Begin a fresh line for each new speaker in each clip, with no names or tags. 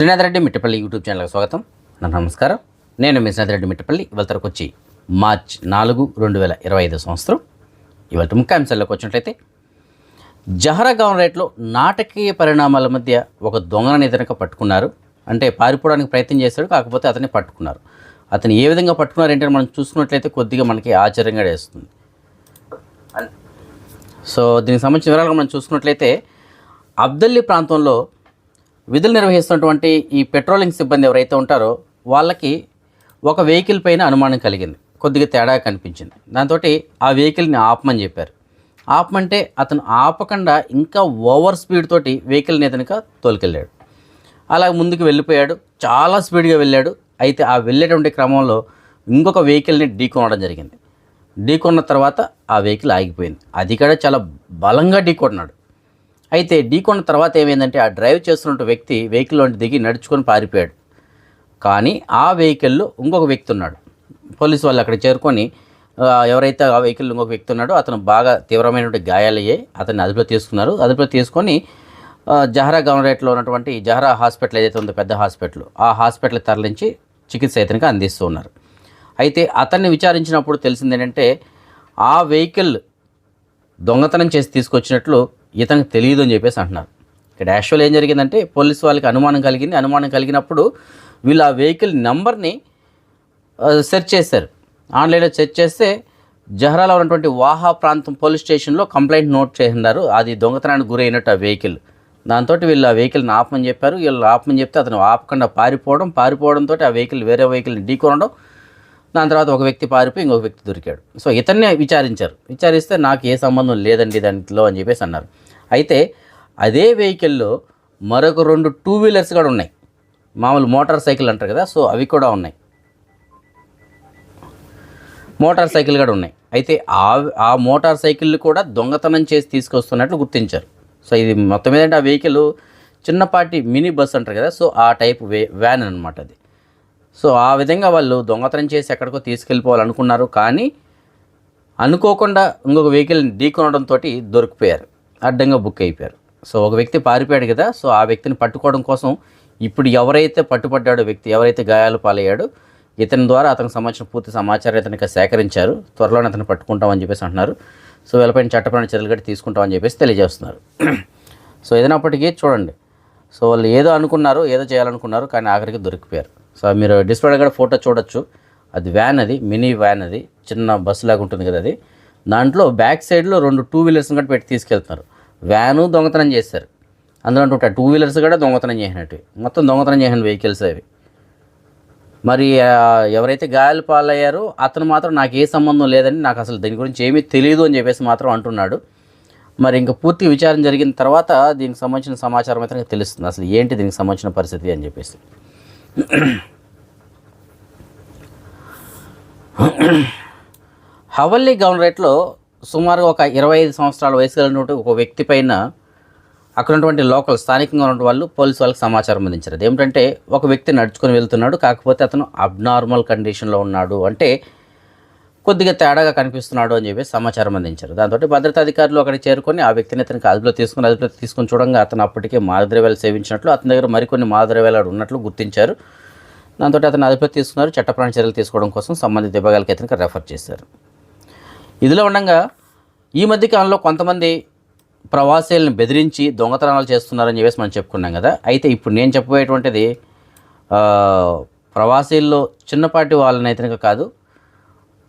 Srinath Reddy Mittapalli YouTube ఛానల్కి స్వాగతం. నా నమస్కారం. నేను మీ శ్రీనాథ్ రెడ్డి మిట్టపల్లి. ఇవాళ వచ్చి మార్చ్ నాలుగు రెండు వేల ఇరవై ఐదు సంవత్సరం. ఇవాళ ముఖ్య అంశాల్లోకి వచ్చినట్లయితే జహరగాం రేట్లో నాటకీయ పరిణామాల మధ్య ఒక దొంగన ఇతనిక పట్టుకున్నారు. అంటే పారిపోవడానికి ప్రయత్నం చేశాడు కాకపోతే అతన్ని పట్టుకున్నారు. అతను ఏ విధంగా పట్టుకున్నారు ఏంటంటే మనం చూసుకున్నట్లయితే కొద్దిగా మనకి ఆశ్చర్యంగా వేస్తుంది అన్- సో దీనికి సంబంధించిన వివరాలు మనం చూసుకున్నట్లయితే అబ్దల్లి ప్రాంతంలో విధులు నిర్వహిస్తున్నటువంటి ఈ పెట్రోలింగ్ సిబ్బంది ఎవరైతే ఉంటారో వాళ్ళకి ఒక వెహికల్ పైన అనుమానం కలిగింది. కొద్దిగా తేడా కనిపించింది. దాంతో ఆ వెహికల్ని ఆపమని చెప్పారు. ఆపమంటే అతను ఆపకుండా ఇంకా ఓవర్ స్పీడ్ తోటి వెహికల్ని అతనిక తోలుకెళ్ళాడు. అలా ముందుకు వెళ్ళిపోయాడు. చాలా స్పీడ్గా వెళ్ళాడు. అయితే ఆ వెళ్ళేటువంటి క్రమంలో ఇంకొక వెహికల్ని ఢీకొనడం జరిగింది. ఢీకొన్న తర్వాత ఆ వెహికల్ ఆగిపోయింది. అది కూడా చాలా బలంగా ఢీకొన్నాడు. అయితే ఢీకొన్న తర్వాత ఏమైందంటే ఆ డ్రైవ్ చేస్తున్న వ్యక్తి వెహికల్లోంటి దిగి నడుచుకొని పారిపోయాడు. కానీ ఆ వెహికల్లో ఇంకొక వ్యక్తి ఉన్నాడు. పోలీసు వాళ్ళు అక్కడ చేరుకొని ఎవరైతే ఆ వెహికల్ ఇంకొక వ్యక్తి ఉన్నాడో అతను బాగా తీవ్రమైనటువంటి గాయాలయ్యాయి. అతన్ని అదుపులో తీసుకున్నారు. అదుపులో తీసుకొని జహరా గవర్నరేట్లో ఉన్నటువంటి జహరా హాస్పిటల్ ఏదైతే ఉందో పెద్ద హాస్పిటల్ ఆ హాస్పిటల్ తరలించి చికిత్స ఇతనికి అందిస్తూ ఉన్నారు. అయితే అతన్ని విచారించినప్పుడు తెలిసింది ఏంటంటే ఆ వెహికల్ దొంగతనం చేసి తీసుకొచ్చినట్లు ఇతనికి తెలియదు అని చెప్పేసి అంటున్నారు. ఇక్కడ యాక్చువల్ ఏం జరిగిందంటే పోలీసు వాళ్ళకి అనుమానం కలిగింది. అనుమానం కలిగినప్పుడు వీళ్ళు ఆ వెహికల్ నెంబర్ని సెర్చ్ చేశారు. ఆన్లైన్లో సెర్చ్ చేస్తే జహరాలో ఉన్నటువంటి వాహా ప్రాంతం పోలీస్ స్టేషన్లో కంప్లైంట్ నోట్ చేసినారు అది దొంగతనానికి గురైనట్టు ఆ వెహికల్. దాంతో వీళ్ళు ఆ వెహికల్ని ఆపమని చెప్పారు. వీళ్ళు ఆపమని చెప్తే అతను ఆపకుండా పారిపోవడం పారిపోవడంతో ఆ వెహికల్ వేరే వెహికల్ని ఢీకొనడం. దాని తర్వాత ఒక వ్యక్తి పారిపోయి ఇంకొక వ్యక్తి దొరికాడు. సో ఇతన్నే విచారించారు. విచారిస్తే నాకు ఏ సంబంధం లేదండి దాంట్లో అని చెప్పేసి అన్నారు. అయితే అదే వెహికల్లో మరొక రెండు టూ వీలర్స్ కూడా ఉన్నాయి. మామూలు మోటార్ సైకిల్ అంటారు కదా సో అవి కూడా ఉన్నాయి. మోటార్ సైకిల్ కూడా ఉన్నాయి. అయితే ఆ ఆ మోటార్ సైకిల్ కూడా దొంగతనం చేసి తీసుకొస్తున్నట్లు గుర్తించారు. సో ఇది మొత్తం ఏంటంటే ఆ వెహికల్ చిన్నపాటి మినీ బస్ అంటారు కదా సో ఆ టైప్ వే వ్యాన్ అనమాట అది. సో ఆ విధంగా వాళ్ళు దొంగతనం చేసి ఎక్కడికో తీసుకెళ్ళిపోవాలనుకున్నారు కానీ అనుకోకుండా ఇంకొక వెహికల్ని ఢీకొనడంతో దొరికిపోయారు. అడ్డంగా బుక్ అయిపోయారు. సో ఒక వ్యక్తి పారిపోయాడు కదా సో ఆ వ్యక్తిని పట్టుకోవడం కోసం ఇప్పుడు ఎవరైతే పట్టుపడ్డాడో వ్యక్తి ఎవరైతే గాయాలు పాలయ్యాడో ఇతని ద్వారా అతనికి సంబంధించిన పూర్తి సమాచారం ఇతనికి సేకరించారు. త్వరలోనే అతను పట్టుకుంటామని చెప్పేసి అంటున్నారు. సో వీళ్ళపైన చట్టపరమైన చర్యలు కూడా తీసుకుంటామని చెప్పేసి తెలియజేస్తున్నారు. సో ఏదైనప్పటికీ చూడండి. సో వాళ్ళు ఏదో అనుకున్నారు ఏదో చేయాలనుకున్నారు కానీ ఆఖరికి దొరికిపోయారు. సో మీరు డిస్ప్లే కూడా ఫోటో చూడొచ్చు. అది వ్యాన్ అది మినీ వ్యాన్ అది. చిన్న బస్సు లాగా ఉంటుంది కదా అది. దాంట్లో బ్యాక్ సైడ్లో రెండు టూ వీలర్స్ని కూడా పెట్టి తీసుకెళ్తున్నారు వ్యాను దొంగతనం చేశారు. అందులో ఉంటే టూ వీలర్స్ కూడా దొంగతనం చేసినట్టు. మొత్తం దొంగతనం చేసిన వెహికల్స్ అవి. మరి ఎవరైతే గాయాలు పాలయ్యారో అతను మాత్రం నాకు ఏ సంబంధం లేదని నాకు అసలు దీని గురించి ఏమీ తెలియదు అని చెప్పేసి మాత్రం అంటున్నాడు. మరి ఇంకా పూర్తి విచారణ జరిగిన తర్వాత దీనికి సంబంధించిన సమాచారం అయితే నాకు తెలుస్తుంది. అసలు ఏంటి దీనికి సంబంధించిన పరిస్థితి అని చెప్పేసి. హవల్లీ గవర్నరేట్లో సుమారు ఒక ఇరవై ఐదు సంవత్సరాల వయసు కలిగినటువంటి ఒక వ్యక్తి పైన అక్కడ ఉన్నటువంటి లోకల్ స్థానికంగా ఉన్న వాళ్ళు పోలీసు వాళ్ళకి సమాచారం అందించారు. ఏమిటంటే ఒక వ్యక్తి నడుచుకొని వెళ్తున్నాడు కాకపోతే అతను అబ్నార్మల్ కండిషన్లో ఉన్నాడు అంటే కొద్దిగా తేడాగా కనిపిస్తున్నాడు అని చెప్పి సమాచారం అందించారు. దాంతో భద్రతా అధికారులు అక్కడికి చేరుకొని ఆ వ్యక్తిని అతనికి అదుపులో తీసుకుని అదుపులో తీసుకుని చూడంగా అతను అప్పటికే మాదద్రవ్యాలు సేవించినట్లు అతని దగ్గర మరికొన్ని మాదద్రవ్యాలు ఉన్నట్లు గుర్తించారు. దాంతో అతను అదుపులో తీసుకున్నారు చట్టప్రాణ చర్యలు తీసుకోవడం కోసం సంబంధిత విభాగాలకి అతనికి రెఫర్ చేశారు. ఇదిలో ఉండగా ఈ మధ్య కాలంలో కొంతమంది ప్రవాసీలను బెదిరించి దొంగతనాలు చేస్తున్నారని చెప్పేసి మనం చెప్పుకున్నాం కదా. అయితే ఇప్పుడు నేను చెప్పబోయేటువంటిది ప్రవాసీల్లో చిన్నపాటి వాళ్ళని అయితే కాదు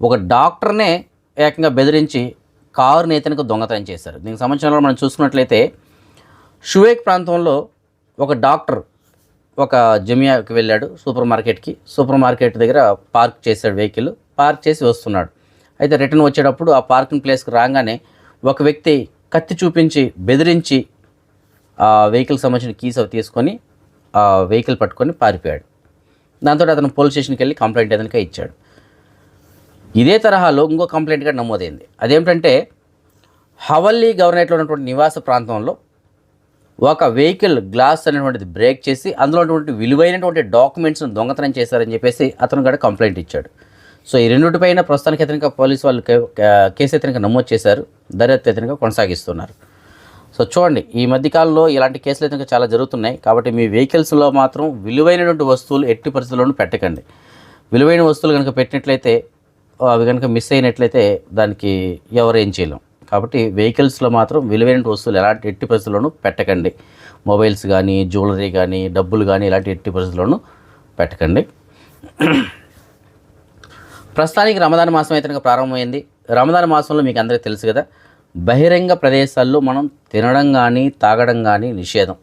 ఒక డాక్టర్నే ఏకంగా బెదిరించి కారుని అయితే దొంగతనం చేశారు. దీనికి సంబంధించిన మనం చూసుకున్నట్లయితే షువేక్ ప్రాంతంలో ఒక డాక్టర్ ఒక జమియాకి వెళ్ళాడు సూపర్ మార్కెట్కి. సూపర్ మార్కెట్ దగ్గర పార్క్ చేశాడు వెహికల్. పార్క్ చేసి వస్తున్నాడు. అయితే రిటర్న్ వచ్చేటప్పుడు ఆ పార్కింగ్ ప్లేస్కి రాగానే ఒక వ్యక్తి కత్తి చూపించి బెదిరించి ఆ వెహికల్ సంబంధించిన కీస్ అవి తీసుకొని ఆ వెహికల్ పట్టుకొని పారిపోయాడు. దాంతో అతను పోలీస్ స్టేషన్కి వెళ్ళి కంప్లైంట్ ఏదైనా ఇచ్చాడు. ఇదే తరహాలో ఇంకో కంప్లైంట్గా నమోదైంది. అదేమిటంటే హవల్లీ గవర్నరేట్లో ఉన్నటువంటి నివాస ప్రాంతంలో ఒక వెహికల్ గ్లాస్ అనేటువంటిది బ్రేక్ చేసి అందులో ఉన్నటువంటి విలువైనటువంటి డాక్యుమెంట్స్ను దొంగతనం చేశారని చెప్పేసి అతను కూడా కంప్లైంట్ ఇచ్చాడు. సో ఈ రెండింటిపైన ప్రస్తుతానికి అతనికి పోలీసు వాళ్ళు కేసు అతనికి నమోదు చేశారు. దర్యాప్తు అతనికి కొనసాగిస్తున్నారు. సో చూడండి ఈ మధ్యకాలంలో ఇలాంటి కేసులు అయితే చాలా జరుగుతున్నాయి. కాబట్టి మీ వెహికల్స్లో మాత్రం విలువైనటువంటి వస్తువులు ఎట్టి పరిస్థితుల్లోనూ పెట్టకండి. విలువైన వస్తువులు కనుక పెట్టినట్లయితే అవి కనుక మిస్ అయినట్లయితే దానికి ఎవరు ఏం చేయలేం. కాబట్టి వెహికల్స్లో మాత్రం విలువైన వస్తువులు ఎలాంటి ఎట్టి పరిస్థితుల్లోనూ పెట్టకండి. మొబైల్స్ కానీ జ్యువెలరీ కానీ డబ్బులు కానీ ఇలాంటి ఎట్టి పరిస్థితుల్లోనూ పెట్టకండి. ప్రస్తుతానికి రమదాన్ మాసం అయితే కనుక ప్రారంభమైంది. రమదాన్ మాసంలో మీకు అందరికీ తెలుసు కదా బహిరంగ ప్రదేశాల్లో మనం తినడం కానీ తాగడం కానీ నిషేధం.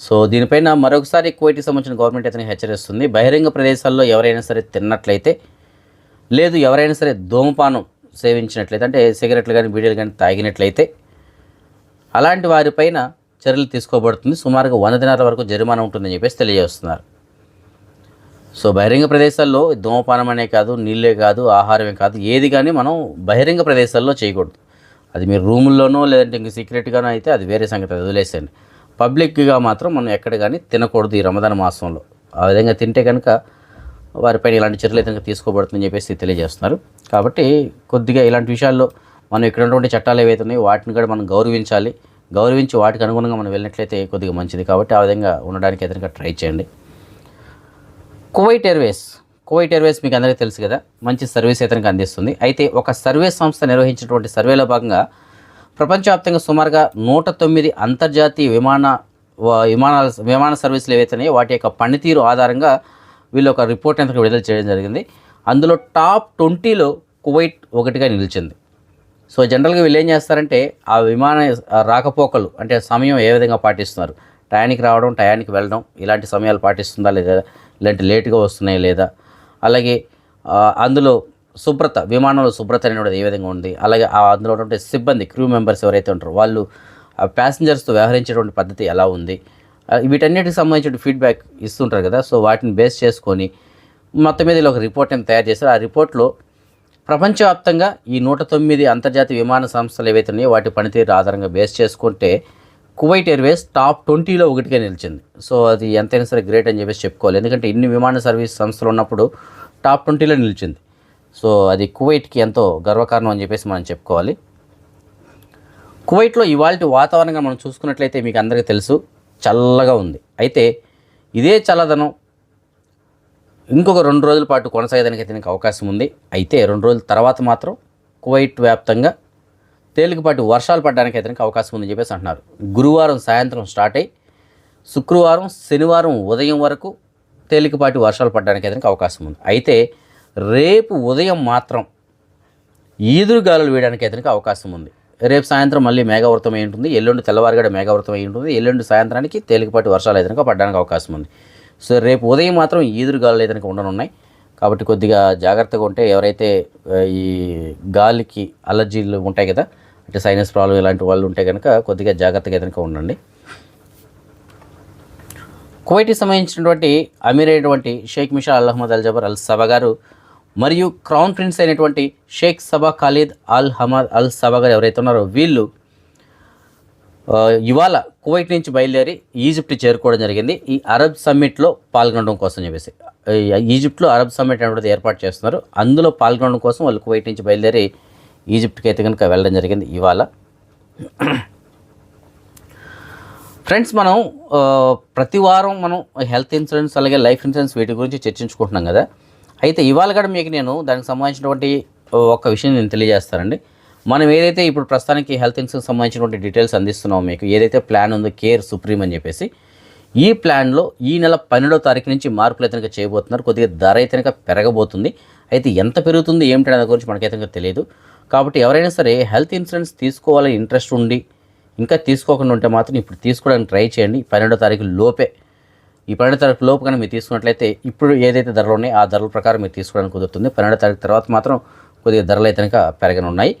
సో దీనిపైన మరొకసారి కువైట్కి సంబంధించిన గవర్నమెంట్ అయితే హెచ్చరిస్తుంది. బహిరంగ ప్రదేశాల్లో ఎవరైనా సరే తిన్నట్లయితే లేదు ఎవరైనా సరే ధూమపానం సేవించినట్లయితే అంటే సిగరెట్లు కానీ బీడీలు కానీ తాగినట్లయితే అలాంటి వారిపైన చర్యలు తీసుకోబడుతుంది. సుమారుగా వంద దినాల వరకు జరిమానా ఉంటుందని చెప్పేసి తెలియజేస్తున్నారు. సో బహిరంగ ప్రదేశాల్లో ధూమపానం అనే కాదు నీళ్ళే కాదు ఆహారమే కాదు ఏది కానీ మనం బహిరంగ ప్రదేశాల్లో చేయకూడదు. అది మీరు రూముల్లోనో లేదంటే ఇంక సీక్రెట్గానో అయితే అది వేరే సంగతి అది వదిలేసేయండి. పబ్లిక్గా మాత్రం మనం ఎక్కడ కానీ తినకూడదు ఈ రమదాన మాసంలో. ఆ విధంగా తింటే కనుక వారిపైన ఇలాంటి చర్యలు అయితే తీసుకోబడుతుందని చెప్పేసి తెలియజేస్తున్నారు. కాబట్టి కొద్దిగా ఇలాంటి విషయాల్లో మనం ఇక్కడ ఉన్నటువంటి చట్టాలు ఏవైతే ఉన్నాయో వాటిని కూడా మనం గౌరవించాలి. గౌరవించి వాటికి అనుగుణంగా మనం వెళ్ళినట్లయితే కొద్దిగా మంచిది. కాబట్టి ఆ విధంగా ఉండడానికి అయితే ట్రై చేయండి. Kuwait Airways. కువైట్ ఎయిర్వేస్ మీకు అందరికీ తెలుసు కదా మంచి సర్వీస్ అయితే అందిస్తుంది. అయితే ఒక సర్వే సంస్థ నిర్వహించినటువంటి సర్వేలో భాగంగా ప్రపంచవ్యాప్తంగా సుమారుగా నూట తొమ్మిది అంతర్జాతీయ విమాన విమానాల విమాన సర్వీసులు ఏవైతున్నాయో వాటి యొక్క పనితీరు ఆధారంగా వీళ్ళు ఒక రిపోర్ట్ అంతా విడుదల చేయడం జరిగింది. అందులో టాప్ ట్వంటీలో కువైట్ ఒకటిగా నిలిచింది. సో జనరల్గా వీళ్ళు ఏం చేస్తారంటే ఆ విమాన రాకపోకలు అంటే సమయం ఏ విధంగా పాటిస్తున్నారు? టయానికి రావడం టయానికి వెళ్ళడం ఇలాంటి సమయాలు పాటిస్తుందా లేదా ఇలాంటి లేటుగా వస్తున్నాయి లేదా? అలాగే అందులో శుభ్రత విమానంలో శుభ్రత అనేది ఏ విధంగా ఉంది. అలాగే ఆ అందులో ఉన్నటువంటి సిబ్బంది క్రూ మెంబర్స్ ఎవరైతే ఉంటారో వాళ్ళు ఆ ప్యాసింజర్స్తో వ్యవహరించేటువంటి పద్ధతి ఎలా ఉంది? వీటన్నిటికి సంబంధించిన ఫీడ్బ్యాక్ ఇస్తుంటారు కదా సో వాటిని బేస్ చేసుకొని మొత్తం మీద ఒక రిపోర్ట్ అని తయారు చేశారు. ఆ రిపోర్ట్లో ప్రపంచవ్యాప్తంగా ఈ నూట తొమ్మిది అంతర్జాతీయ విమాన సంస్థలు ఏవైతే ఉన్నాయో వాటి పనితీరు ఆధారంగా బేస్ చేసుకుంటే కువైట్ ఎయిర్వేస్ టాప్ ట్వంటీలో ఒకటిగా నిలిచింది. సో అది ఎంతైనా సరే గ్రేట్ అని చెప్పేసి చెప్పుకోవాలి. ఎందుకంటే ఇన్ని విమాన సర్వీస్ సంస్థలు ఉన్నప్పుడు టాప్ ట్వంటీలో నిలిచింది. సో అది కువైట్కి ఎంతో గర్వకారణం అని చెప్పేసి మనం చెప్పుకోవాలి. కువైట్లో ఇవాళ వాతావరణంగా మనం చూసుకున్నట్లయితే మీకు అందరికీ తెలుసు చల్లగా ఉంది. అయితే ఇదే చల్లదనం ఇంకొక రెండు రోజుల పాటు కొనసాగడానికి అయితే అవకాశం ఉంది. అయితే రెండు రోజుల తర్వాత మాత్రం కువైట్ వ్యాప్తంగా తేలికపాటి వర్షాలు పడడానికి అయితే అవకాశం ఉందని చెప్పేసి అంటున్నారు. గురువారం సాయంత్రం స్టార్ట్ అయ్యి శుక్రవారం శనివారం ఉదయం వరకు తేలికపాటి వర్షాలు పడడానికి అయితే అవకాశం ఉంది. అయితే రేపు ఉదయం మాత్రం ఈదురు గాలులు వేయడానికి అయితే అవకాశం ఉంది. రేపు సాయంత్రం మళ్ళీ మేఘావృతం అయి ఉంటుంది. ఎల్లుండి తెల్లవారుగడ మేఘావృతం అయి ఉంటుంది. ఎల్లుండి సాయంత్రానికి తేలికపాటి వర్షాలు అయితే పడడానికి అవకాశం ఉంది. సో రేపు ఉదయం మాత్రం ఈదురు గాలులు అయితే ఉండనున్నాయి. కాబట్టి కొద్దిగా జాగ్రత్తగా ఉంటే ఎవరైతే ఈ గాలికి అలర్జీలు ఉంటాయి కదా అంటే సైనస్ ప్రాబ్లం ఇలాంటి వాళ్ళు ఉంటే కనుక కొద్దిగా జాగ్రత్తగా కనుక ఉండండి. కువైట్కి సంబంధించినటువంటి అమీర్ అయినటువంటి Sheikh Mishal Al Ahmad Al Jaber Al Sabah గారు మరియు క్రౌన్ ప్రిన్స్ అయినటువంటి Sheikh Sabah Khalid Al Hamad Al Sabah గారు ఎవరైతే ఉన్నారో వీళ్ళు ఇవాళ కువైట్ నుంచి బయలుదేరి ఈజిప్ట్ చేరుకోవడం జరిగింది. ఈ అరబ్ సమ్మిట్లో పాల్గొనడం కోసం చెప్పేసి ఈజిప్ట్లో అరబ్ సమ్మిట్ అనేటువంటిది ఏర్పాటు చేస్తున్నారు. అందులో పాల్గొనడం కోసం వాళ్ళు కువైట్ నుంచి బయలుదేరి ఈజిప్ట్కి అయితే కనుక వెళ్ళడం జరిగింది ఇవాళ. ఫ్రెండ్స్ మనం ప్రతి వారం మనం హెల్త్ ఇన్సూరెన్స్ అలాగే లైఫ్ ఇన్సూరెన్స్ వీటి గురించి చర్చించుకుంటున్నాం కదా. అయితే ఇవాళ కూడా మీకు నేను దానికి సంబంధించినటువంటి ఒక విషయం నేను తెలియజేస్తానండి. మనం ఏదైతే ఇప్పుడు ప్రస్తుతానికి హెల్త్ ఇన్సూరెన్స్ సంబంధించినటువంటి డీటెయిల్స్ అందిస్తున్నామో మీకు ఏదైతే ప్లాన్ ఉందో కేర్ సుప్రీం అని చెప్పేసి ఈ ప్లాన్లో ఈ నెల పన్నెండో తారీఖు నుంచి మార్పులు అయితే కనుక చేయబోతున్నారు. కొద్దిగా ధర అయితే కనుక పెరగబోతుంది. అయితే ఎంత పెరుగుతుంది ఏమిటి దాని గురించి మనకైతే తెలియదు. కాబట్టి ఎవరైనా సరే హెల్త్ ఇన్సూరెన్స్ తీసుకోవాలని ఇంట్రెస్ట్ ఉండి ఇంకా తీసుకోకుండా ఉంటే మాత్రం ఇప్పుడు తీసుకోవడానికి ట్రై చేయండి. పన్నెండో తారీఖు లోపే. ఈ పన్నెండో తారీఖు లోపు కానీ మీరు తీసుకున్నట్లయితే ఇప్పుడు ఏదైతే ధరలు ఉన్నాయో ఆ ధరల ప్రకారం మీరు తీసుకోవడానికి కుదురుతుంది. పన్నెండో తారీఖు తర్వాత మాత్రం కొద్దిగా ధరలు అయితే కనుక పెరగనున్నాయి.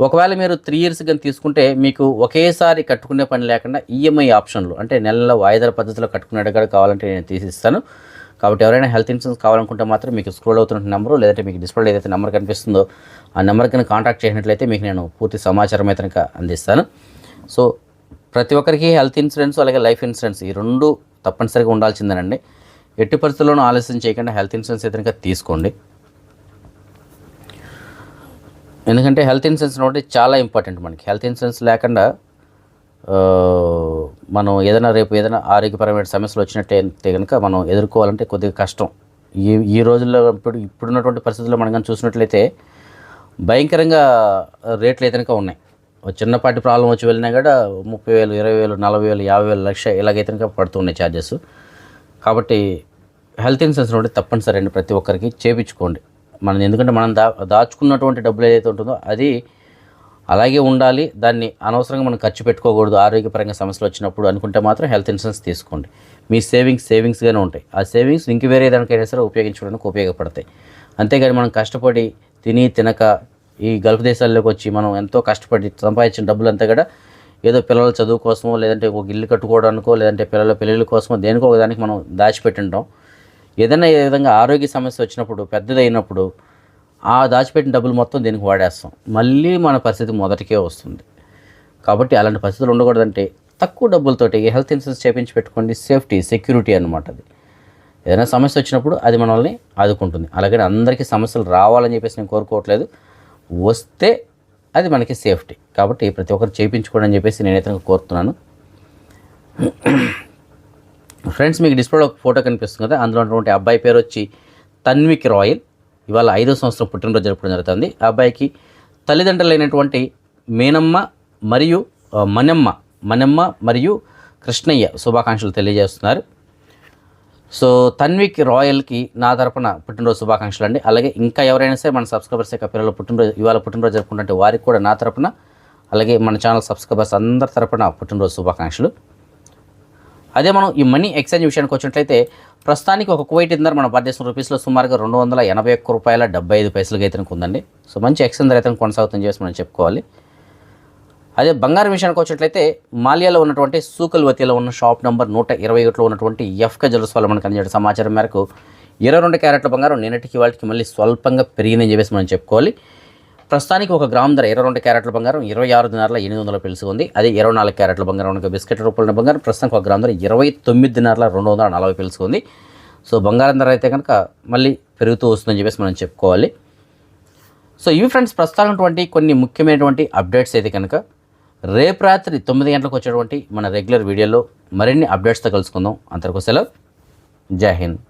ఒకవేళ మీరు త్రీ ఇయర్స్ కానీ తీసుకుంటే మీకు ఒకేసారి కట్టుకునే పని లేకుండా ఈఎంఐ ఆప్షన్లు అంటే నెలలో వాయిదాల పద్ధతిలో కట్టుకునేట్టుగా కావాలంటే నేను తీసిస్తాను. కాబట్టి ఎవరైనా హెల్త్ ఇన్సూరెన్స్ కావాలనుకుంటే మాత్రం మీకు స్క్రోల్ అవుతున్న నెంబరు లేదంటే మీకు డిస్ప్లే ఏదైతే నెంబర్ కనిపిస్తుందో ఆ నెంబర్ కనుక కాంటాక్ట్ చేసినట్లయితే మీకు నేను పూర్తి సమాచారం అయితే కనుక అందిస్తాను. సో ప్రతి ఒక్కరికి హెల్త్ ఇన్సూరెన్స్ అలాగే లైఫ్ ఇన్సూరెన్స్ ఈ రెండు తప్పనిసరిగా ఉండాల్సిందేనండి. ఎట్టి పరిస్థితుల్లోనూ ఆలస్యం చేయకుండా హెల్త్ ఇన్సూరెన్స్ అయితే కనుక తీసుకోండి. ఎందుకంటే హెల్త్ ఇన్సూరెన్స్ ఒకటి చాలా ఇంపార్టెంట్ మనకి. హెల్త్ ఇన్సూరెన్స్ లేకుండా మనం ఏదైనా రేపు ఏదైనా ఆరోగ్యపరమైన సమస్యలు వచ్చినట్టయితే కనుక మనం ఎదుర్కోవాలంటే కొద్దిగా కష్టం. ఈ ఈ రోజుల్లో ఇప్పుడు ఇప్పుడున్నటువంటి పరిస్థితుల్లో మనం కానీ చూసినట్లయితే భయంకరంగా రేట్లు అయితే కనుక ఉన్నాయి. చిన్నపాటి ప్రాబ్లం వచ్చి వెళ్ళినా కూడా ముప్పై వేలు ఇరవై వేలు నలభై వేలు యాభై వేలు లక్ష ఇలాగైతే కనుక పడుతున్నాయి ఛార్జెస్. కాబట్టి హెల్త్ ఇన్సూరెన్స్ నుండి తప్పనిసరి అండి ప్రతి ఒక్కరికి. చేపించుకోండి. మనం ఎందుకంటే మనం దా దాచుకున్నటువంటి డబ్బులు ఏదైతే ఉంటుందో అది అలాగే ఉండాలి. దాన్ని అనవసరంగా మనం ఖర్చు పెట్టుకోకూడదు. ఆరోగ్యపరంగా సమస్యలు వచ్చినప్పుడు అనుకుంటే మాత్రం హెల్త్ ఇన్సూరెన్స్ తీసుకోండి. మీ సేవింగ్స్ సేవింగ్స్గానే ఉంటాయి. ఆ సేవింగ్స్ ఇంక వేరే దానికైనా సరే ఉపయోగించుకోవడానికి ఉపయోగపడతాయి. అంతేగాని మనం కష్టపడి తిని తినక ఈ గల్ఫ్ దేశాల్లోకి వచ్చి మనం ఎంతో కష్టపడి సంపాదించిన డబ్బులంతా కూడా ఏదో పిల్లల చదువు కోసమో లేదంటే ఒక ఇల్లు కట్టుకోవడానికో లేదంటే పిల్లల పెళ్ళిళ్ళ కోసమో దేనికో ఒక దానికి మనం దాచిపెట్టింటాం. ఏదైనా ఏ విధంగా ఆరోగ్య సమస్య వచ్చినప్పుడు పెద్దదైనప్పుడు ఆ దాచిపెట్టిన డబ్బులు మొత్తం దీనికి వాడేస్తాం. మళ్ళీ మన పరిస్థితి మొదటికే వస్తుంది. కాబట్టి అలాంటి పరిస్థితులు ఉండకూడదంటే తక్కువ డబ్బులతోటి హెల్త్ ఇన్సూరెన్స్ చేపించి పెట్టుకోండి. సేఫ్టీ సెక్యూరిటీ అనమాట అది. ఏదైనా సమస్య వచ్చినప్పుడు అది మనల్ని ఆదుకుంటుంది. అలాగే అందరికీ సమస్యలు రావాలని చెప్పేసి నేను కోరుకోవట్లేదు. వస్తే అది మనకి సేఫ్టీ. కాబట్టి ప్రతి ఒక్కరు చేయించుకోండి అని చెప్పేసి నేనైతే కోరుతున్నాను. ఫ్రెండ్స్ మీకు డిస్ప్లేలో ఒక ఫోటో కనిపిస్తుంది కదా అందులో ఉన్నటువంటి అబ్బాయి పేరు వచ్చి తన్విక్ రాయల్. ఇవాళ ఐదో సంవత్సరం పుట్టినరోజు జరపడం జరుగుతుంది. ఆ అబ్బాయికి తల్లిదండ్రులైనటువంటి మేనమ్మ మరియు మనమ్మ మనమ్మ మరియు కృష్ణయ్య శుభాకాంక్షలు తెలియజేస్తున్నారు. సో తన్విక్ రాయల్కి నా తరపున పుట్టినరోజు శుభాకాంక్షలు అండి. అలాగే ఇంకా ఎవరైనా సరే మన సబ్స్క్రైబర్స్ యొక్క పిల్లలు పుట్టినరోజు ఇవాళ పుట్టినరోజు జరుపుకుంటే వారికి కూడా నా తరపున అలాగే మన ఛానల్ సబ్స్క్రైబర్స్ అందరి తరపున పుట్టినరోజు శుభాకాంక్షలు. అదే మనం ఈ మనీ ఎక్స్చేంజ్ విషయానికి వచ్చినట్లయితే ప్రస్తుతానికి ఒక కువైట్ ఇందర్ మన భారతదేశం రూపీస్లో సుమారుగా రెండు వందల ఎనభై ఒక్క రూపాయల డెబ్బై ఐదు పైసలకి అయితే ఉందండి. సో మంచి ఎక్స్చేంజ్ ధర అయితే కొనసాగుతుంది చేసి మనం చెప్పుకోవాలి. అదే బంగారం విషయానికి వచ్చినట్లయితే మాల్యాలో ఉన్నటువంటి సూకల్వతిలో ఉన్న షాప్ నెంబర్ నూట ఇరవై ఒకటిలో ఉన్నటువంటి ఎఫ్క జ్యువెల్స్ వల్ల మనకు అందించిన సమాచారం మేరకు ఇరవై రెండు క్యారెట్ల బంగారం నిన్నటికి వాళ్ళకి మళ్ళీ స్వల్పంగా పెరిగిందని చెప్పేసి మనం చెప్పుకోవాలి. ప్రస్తుతానికి ఒక గ్రామ్ ధర ఇరవై రెండు క్యారెట్ల బంగారం ఇరవై ఆరు దినార్ల ఎనిమిది వందల పిలుసు ఉంది. అదే ఇరవై నాలుగు క్యారెట్ల బంగారం ఉన్న బిస్కెట్ రూపాయల బంగారం. ప్రస్తుతానికి ఒక గ్రామ్ ధర ఇరవై తొమ్మిది దినార్ల రెండు వందల నలభై పిలుసు ఉంది. సో బంగారం ధర అయితే కనుక మళ్ళీ పెరుగుతూ వస్తుందని చెప్పేసి మనం చెప్పుకోవాలి. సో ఇవి ఫ్రెండ్స్ ప్రస్తుతానికి కొన్ని ముఖ్యమైనటువంటి అప్డేట్స్ అయితే కనుక రేపు రాత్రి తొమ్మిది గంటలకు వచ్చేటువంటి మన రెగ్యులర్ వీడియోలో మరిన్ని అప్డేట్స్తో కలుసుకుందాం. అంతవరకు సెలవు. జై హింద్.